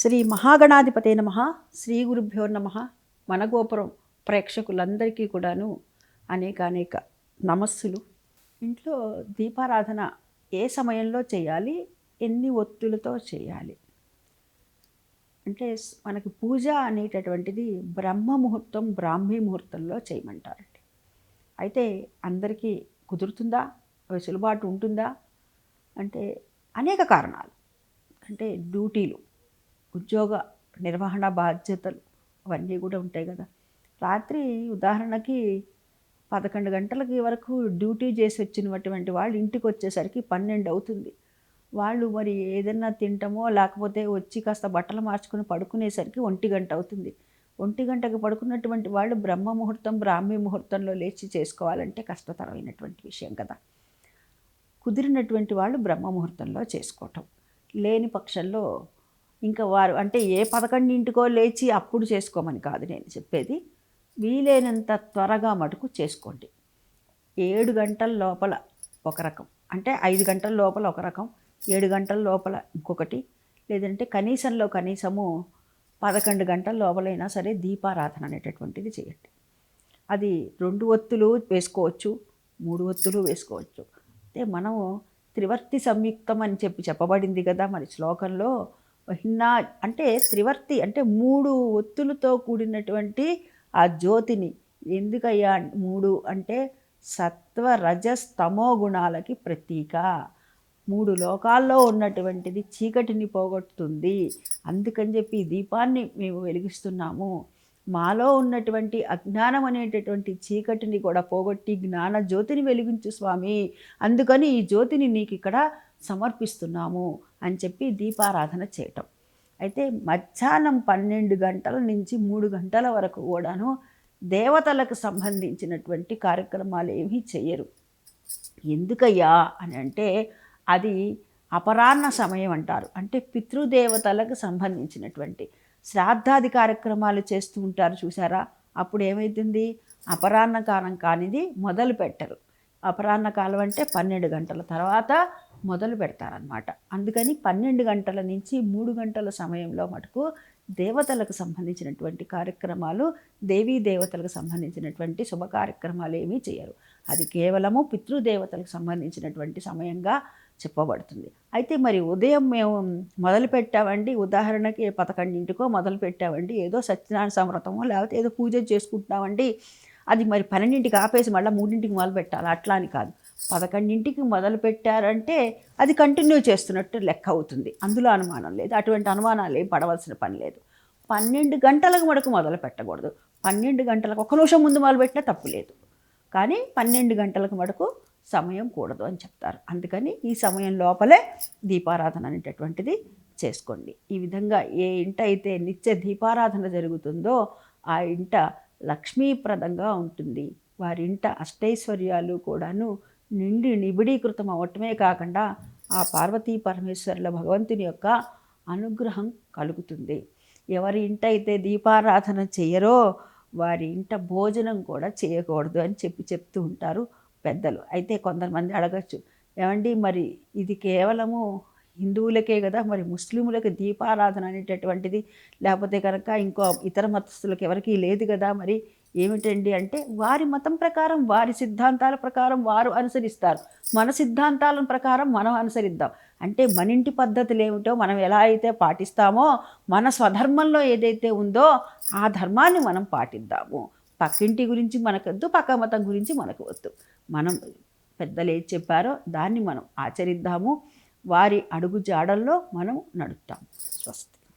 శ్రీ మహాగణాధిపతే నమ. శ్రీ గురుభ్యో నమ. మన గోపురం ప్రేక్షకులందరికీ కూడాను అనేక అనేక నమస్సులు. ఇంట్లో దీపారాధన ఏ సమయంలో చేయాలి? ఎన్ని ఒత్తులతో చేయాలి? అంటే మనకి పూజ అనేటటువంటిది బ్రహ్మ ముహూర్తం బ్రాహ్మీ ముహూర్తంలో చేయమంటారండి. అయితే అందరికీ కుదురుతుందా? వెసులుబాటు ఉంటుందా? అంటే అనేక కారణాలు. అంటే డ్యూటీలు. ఉద్యోగ నిర్వహణ బాధ్యతలు అవన్నీ కూడా ఉంటాయి కదా. రాత్రి ఉదాహరణకి పదకొండు గంటలకి వరకు డ్యూటీ చేసి వచ్చినటువంటి వాళ్ళు ఇంటికి వచ్చేసరికి పన్నెండు అవుతుంది. వాళ్ళు మరి ఏదైనా తింటామో లేకపోతే వచ్చి కాస్త బట్టలు మార్చుకుని పడుకునేసరికి ఒంటి గంట అవుతుంది. ఒంటి గంటకు పడుకున్నటువంటి వాళ్ళు బ్రహ్మ ముహూర్తం బ్రాహ్మీ ముహూర్తంలో లేచి చేసుకోవాలంటే కష్టతరమైనటువంటి విషయం కదా. కుదిరినటువంటి వాళ్ళు బ్రహ్మ ముహూర్తంలో చేసుకోవటం. లేని పక్షంలో ఇంకా వారు అంటే ఏ పదకొండింటికో లేచి అప్పుడు చేసుకోమని కాదు నేను చెప్పేది. వీలైనంత త్వరగా మటుకు చేసుకోండి. ఏడు గంటల లోపల ఒక రకం. అంటే ఐదు గంటల లోపల ఒక రకం ఏడు గంటల లోపల ఇంకొకటి లేదంటే కనీసంలో కనీసము పదకొండు గంటల లోపలైనా సరే దీపారాధన అనేటటువంటిది చేయండి. అది రెండు ఒత్తులు వేసుకోవచ్చు మూడు ఒత్తులు వేసుకోవచ్చు. అయితే మనము త్రివర్తి సంయుక్తం అని చెప్పి చెప్పబడింది కదా మరి శ్లోకంలో. హిన్నా అంటే త్రివర్తి అంటే మూడు ఒత్తులతో కూడినటువంటి ఆ జ్యోతిని. ఎందుకయ్యా? మూడు అంటే సత్వ రజస్ తమో గుణాలకి ప్రతీక. మూడు లోకాల్లో ఉన్నటువంటిది చీకటిని పోగొట్టుతుంది. అందుకని చెప్పి దీపాన్ని మేము వెలిగిస్తున్నాము. మాలో ఉన్నటువంటి అజ్ఞానం అనేటటువంటి చీకటిని కూడా పోగొట్టి జ్ఞాన జ్యోతిని వెలిగించు స్వామి. అందుకని ఈ జ్యోతిని నీకు ఇక్కడ సమర్పిస్తున్నాము అని చెప్పి దీపారాధన చేయటం. అయితే మధ్యాహ్నం పన్నెండు గంటల నుంచి మూడు గంటల వరకు కూడాను దేవతలకు సంబంధించినటువంటి కార్యక్రమాలు ఏమీ చేయరు. ఎందుకయ్యా అని అంటే అది అపరాహ్న సమయం అంటారు. అంటే పితృదేవతలకు సంబంధించినటువంటి శ్రాద్ధాది కార్యక్రమాలు చేస్తూ ఉంటారు చూసారా అప్పుడు ఏమవుతుంది అపరాహ్న కాలం కానిది మొదలు పెట్టరు. అపరాహ్న కాలం అంటే పన్నెండు గంటల తర్వాత మొదలు పెడతారనమాట అందుకని పన్నెండు గంటల నుంచి మూడు గంటల సమయంలో మటుకు దేవతలకు సంబంధించినటువంటి కార్యక్రమాలు దేవీ దేవతలకు సంబంధించినటువంటి శుభ కార్యక్రమాలు ఏమీ చేయరు. అది కేవలము పితృదేవతలకు సంబంధించినటువంటి సమయంగా చెప్పబడుతుంది. అయితే మరి ఉదయం మేము మొదలు పెట్టామండి. ఉదాహరణకి పదకొండింటికో మొదలు పెట్టామండి. ఏదో సత్యనారాయణ సమృతమో లేకపోతే ఏదో పూజ చేసుకుంటున్నామండి. అది మరి పన్నెండింటికి ఆపేసి మళ్ళీ మూడింటికి మొదలు పెట్టాలి. అట్లా అని కాదు. పదకొండింటికి మొదలు పెట్టారంటే అది కంటిన్యూ చేస్తున్నట్టు లెక్క అవుతుంది. అందులో అనుమానం లేదు. అటువంటి అనుమానాలు ఏం పడవలసిన పని లేదు. పన్నెండు గంటలకు మటుకు మొదలు పెట్టకూడదు. పన్నెండు గంటలకు ఒక నిమిషం ముందు మొదలు పెట్టినా తప్పు లేదు. కానీ పన్నెండు గంటలకు మటుకు సమయం కూడదు అని చెప్తారు. అందుకని ఈ సమయం లోపలే దీపారాధన అనేటటువంటిది చేసుకోండి. ఈ విధంగా ఏ ఇంట అయితే నిత్య దీపారాధన జరుగుతుందో ఆ ఇంట లక్ష్మీప్రదంగా ఉంటుంది. వారింట అష్టైశ్వర్యాలు కూడాను నిండి నిబిడీకృతం అవటమే కాకుండా ఆ పార్వతీ పరమేశ్వరుల భగవంతుని యొక్క అనుగ్రహం కలుగుతుంది. ఎవరి ఇంట అయితే దీపారాధన చేయరో వారి ఇంట భోజనం కూడా చేయకూడదు అని చెప్పి చెప్తూ ఉంటారు పెద్దలు. అయితే కొంతమంది అడగచ్చు ఏమండి మరి ఇది కేవలము హిందువులకే కదా మరి ముస్లింలకు దీపారాధన అనేటటువంటిది? లేకపోతే కనుక ఇంకో ఇతర మతస్థులకు ఎవరికీ లేదు కదా మరి? ఏమిటండి అంటే వారి మతం ప్రకారం వారి సిద్ధాంతాల ప్రకారం వారు అనుసరిస్తారు. మన సిద్ధాంతాల ప్రకారం మనం అనుసరిద్దాం. అంటే మన ఇంటి పద్ధతులు ఏమిటో మనం ఎలా అయితే పాటిస్తామో మన స్వధర్మంలో ఏదైతే ఉందో ఆ ధర్మాన్ని మనం పాటిద్దాము. పక్కింటి గురించి మనకొద్దు పక్క మతం గురించి మనకు వద్దు మనం పెద్దలు ఏది చెప్పారో దాన్ని మనం ఆచరిద్దాము. వారి అడుగు జాడల్లో మనం నడుపుతాం స్వస్తి.